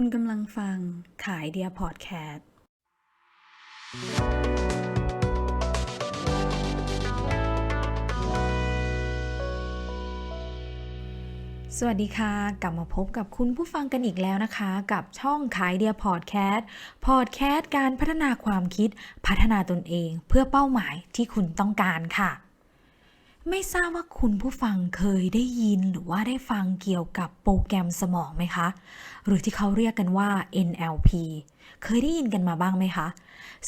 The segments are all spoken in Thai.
คุณกำลังฟังขายเดียพอดแคสต์ สวัสดีค่ะ กลับมาพบกับคุณผู้ฟังกันอีกแล้วนะคะ กับช่องขายเดียพอดแคสต์ พอดแคสต์การพัฒนาความคิด พัฒนาตนเอง เพื่อเป้าหมายที่คุณต้องการค่ะ ไม่ทราบว่าคุณผู้ฟังเคยได้ยินหรือว่าได้ฟังเกี่ยวกับโปรแกรมสมองไหมคะ หรือที่เขาเรียกกันว่า NLP เคยได้ยินกันมาบ้างไหมคะ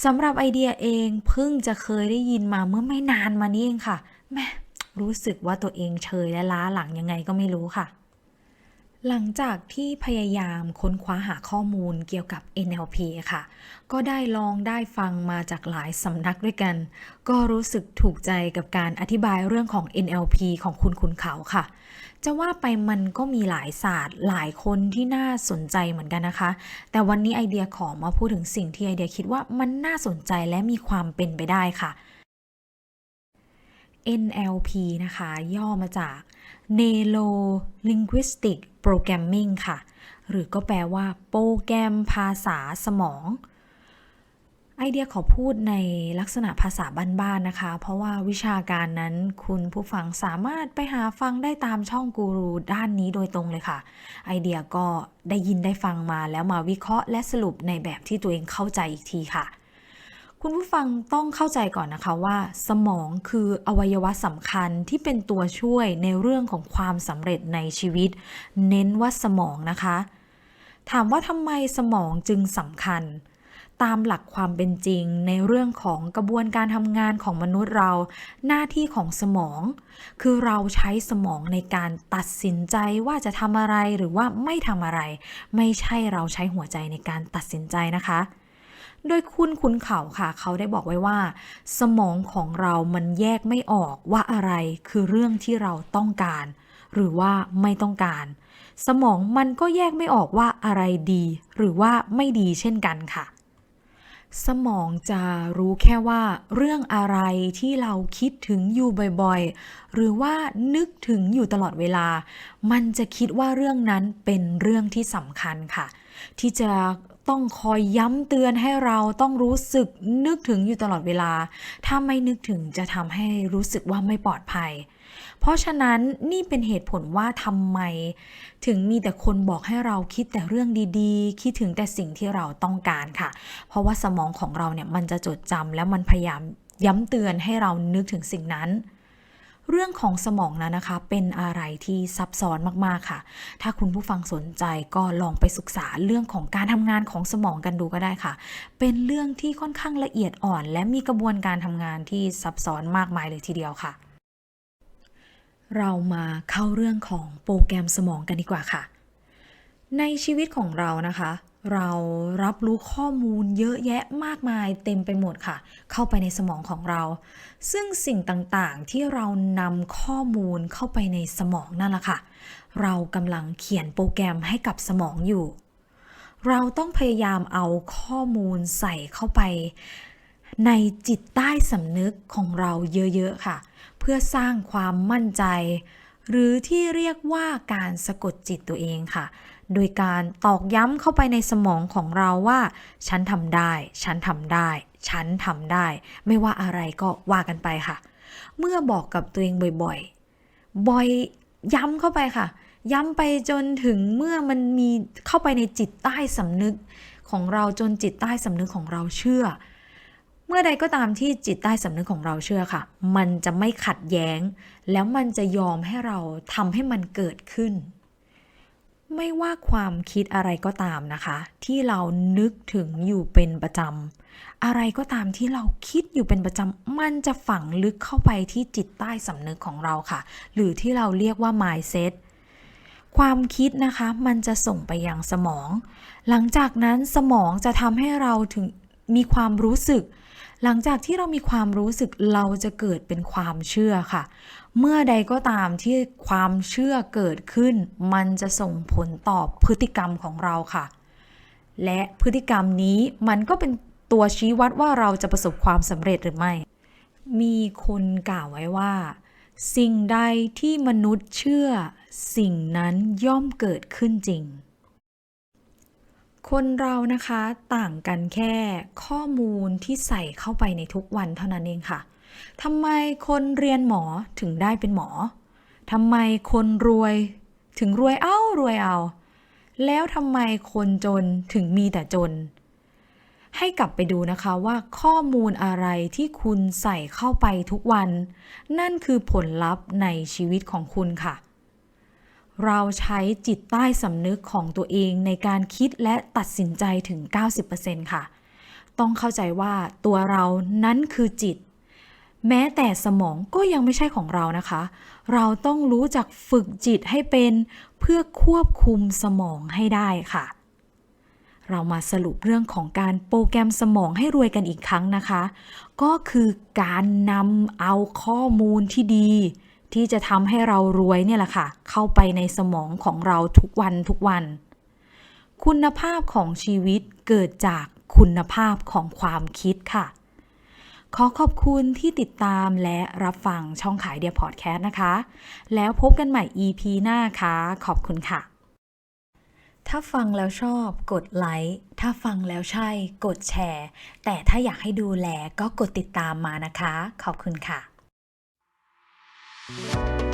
สำหรับไอเดียเองเพิ่งจะเคยได้ยินมาเมื่อไม่นานมานี้เองค่ะแม่รู้สึกว่าตัวเองเชยและล้าหลังยังไงก็ไม่รู้ค่ะ หลังจากที่พยายามค้นคว้าหาข้อมูลเกี่ยวกับ NLP ค่ะ ก็ได้ลองได้ฟังมาจากหลายสำนักด้วยกัน ก็รู้สึกถูกใจกับการอธิบายเรื่องของ NLP ของคุณคุณเขาค่ะ จะว่าไปมันก็มีหลายศาสตร์หลายคนที่น่าสนใจเหมือนกันนะคะ แต่วันนี้ไอเดียขอมาพูดถึงสิ่งที่ไอเดียคิดว่ามันน่าสนใจและมีความเป็นไปได้ค่ะ NLP นะคะ ย่อมาจาก Neuro Linguistic Programming ค่ะ หรือก็แปลว่าโปรแกรมภาษาสมอง ไอเดียขอพูดในลักษณะภาษาบ้านๆนะคะ เพราะว่าวิชาการนั้นคุณผู้ฟังสามารถไปหาฟังได้ตามช่องกูรูด้านนี้โดยตรงเลยค่ะ ไอเดียก็ได้ยินได้ฟังมาแล้วมาวิเคราะห์และสรุปในแบบที่ตัวเองเข้าใจอีกทีค่ะ คุณผู้ฟังต้องเข้าใจก่อนนะคะว่า สมองคืออวัยวะสำคัญที่เป็นตัวช่วยในเรื่องของความสำเร็จในชีวิต เน้นว่าสมองนะคะ ถามว่าทำไมสมองจึงสำคัญ ตามหลักความเป็นจริงในเรื่องของกระบวนการทำงานของมนุษย์เรา หน้าที่ของสมอง คือเราใช้สมองในการตัดสินใจว่าจะทำอะไรหรือว่าไม่ทำอะไร ไม่ใช่เราใช้หัวใจในการตัดสินใจนะคะ โดยคุณคุณเขาค่ะ เขาได้บอกไว้ว่า สมองของเรามันแยกไม่ออกว่าอะไรคือเรื่องที่เราต้องการ หรือว่าไม่ต้องการ สมองมันก็แยกไม่ออกว่าอะไรดี หรือว่าไม่ดีเช่นกันค่ะ สมองจะรู้แค่ว่า เรื่องอะไรที่เราคิดถึงอยู่บ่อยๆ หรือว่านึกถึงอยู่ตลอดเวลา มันจะคิดว่าเรื่องนั้นเป็นเรื่องที่สำคัญค่ะ ที่จะ ต้องคอยย้ำเตือนให้เราต้องรู้สึกนึกถึงอยู่ตลอดเวลา ถ้าไม่นึกถึงจะทำให้รู้สึกว่าไม่ปลอดภัย เพราะฉะนั้นนี่เป็นเหตุผลว่าทำไม ถึงมีแต่คนบอกให้เราคิดแต่เรื่องดีๆ คิดถึงแต่สิ่งที่เราต้องการค่ะ เพราะว่าสมองของเราเนี่ยมันจะจดจำแล้วมันพยายามย้ำเตือนให้เรานึกถึงสิ่งนั้น เรื่องของสมองนั้นนะคะ เป็นอะไรที่ซับซ้อนมากๆค่ะ ถ้าคุณผู้ฟังสนใจก็ลองไปศึกษาเรื่องของการทำงานของสมองกันดูก็ได้ค่ะ เป็นเรื่องที่ค่อนข้างละเอียดอ่อน และมีกระบวนการทำงานที่ซับซ้อนมากมายเลยทีเดียวค่ะ เรามาเข้าเรื่องของโปรแกรมสมองกันดีกว่าค่ะ ในชีวิตของเรานะคะ เรารับรู้ข้อมูลเยอะแยะมากมายเต็มไปหมดค่ะ เข้าไปในสมองของเรา ซึ่งสิ่งต่างๆที่เรานำข้อมูลเข้าไปในสมองนั่นแหละค่ะ เรากำลังเขียนโปรแกรมให้กับสมองอยู่ เราต้องพยายามเอาข้อมูลใส่เข้าไป ในจิตใต้สำนึกของเราเยอะๆค่ะ เพื่อสร้างความมั่นใจ หรือที่เรียกว่าการสะกดจิตตัวเองค่ะ โดยการตอกย้ำเข้าไปในสมองของเราว่า ฉันทำได้ ฉันทำได้ ฉันทำได้ ไม่ว่าอะไรก็ว่ากันไปค่ะ เมื่อบอกกับตัวเองบ่อยๆ บ่อยย้ำเข้าไปค่ะ ย้ำไปจนถึงเมื่อมันมีเข้าไปในจิตใต้สำนึกของเราจนจิตใต้สำนึกของเราเชื่อ เมื่อใดก็ตามที่จิตใต้สำนึกของเราเชื่อค่ะ มันจะไม่ขัดแย้ง แล้วมันจะยอมให้เราทำให้มันเกิดขึ้น ไม่ว่าความคิดอะไรก็ตามนะคะ ที่เรานึกถึงอยู่เป็นประจำอะไรก็ตามที่เราคิดอยู่เป็นประจำมันจะฝังลึกเข้าไปที่จิตใต้สำนึกของเราค่ะ หรือที่เราเรียกว่า mindset ความคิดนะคะ มันจะส่งไปยังสมอง หลังจากนั้นสมองจะทำให้เราถึงมีความรู้สึก หลังจากที่เรามีความรู้สึกเราจะเกิดเป็นความเชื่อค่ะ เมื่อใดก็ตามที่ความเชื่อเกิดขึ้น มันจะส่งผลต่อพฤติกรรมของเราค่ะ และพฤติกรรมนี้มันก็เป็นตัวชี้วัดว่าเราจะประสบความสำเร็จหรือไม่ มีคนกล่าวไว้ว่า สิ่งใดที่มนุษย์เชื่อ สิ่งนั้นย่อมเกิดขึ้นจริง คนเรานะคะต่างกันแค่ข้อมูลที่ใส่เข้าไปในทุกวันเท่านั้นเองค่ะทำไมคนเรียนหมอถึงได้เป็นหมอทำไมคนรวยถึงรวยเอ้ารวยเอา แล้วทำไมคนจนถึงมีแต่จน ให้กลับไปดูนะคะว่าข้อมูลอะไรที่คุณใส่เข้าไปทุกวัน นั่นคือผลลัพธ์ในชีวิตของคุณค่ะ เราใช้จิตใต้สำนึกของตัวเองในการคิดและตัดสินใจถึง 90%ค่ะ ต้องเข้าใจว่าตัวเรานั้นคือจิต แม้แต่สมองก็ยังไม่ใช่ของเรานะคะ เราต้องรู้จักฝึกจิตให้เป็นเพื่อควบคุมสมองให้ได้ค่ะ เรามาสรุปเรื่องของการโปรแกรมสมองให้รวยกันอีกครั้งนะคะ ก็คือการนำเอาข้อมูลที่ดี ที่จะทำให้เรารวยเนี่ยแหละค่ะ เข้าไปในสมองของเราทุกวันทุกวัน คุณภาพของชีวิตเกิดจากคุณภาพของความคิดค่ะ ขอขอบคุณที่ติดตามและรับฟังช่องขายเดียพอดแคสต์นะคะ แล้วพบกันใหม่ EP หน้าค่ะ ขอบคุณค่ะ ถ้าฟังแล้วชอบกดไลค์ ถ้าฟังแล้วใช่ กดแชร์ แต่ถ้าอยากให้ดูแลก็กดติดตามมานะคะ ขอบคุณค่ะ Thank you.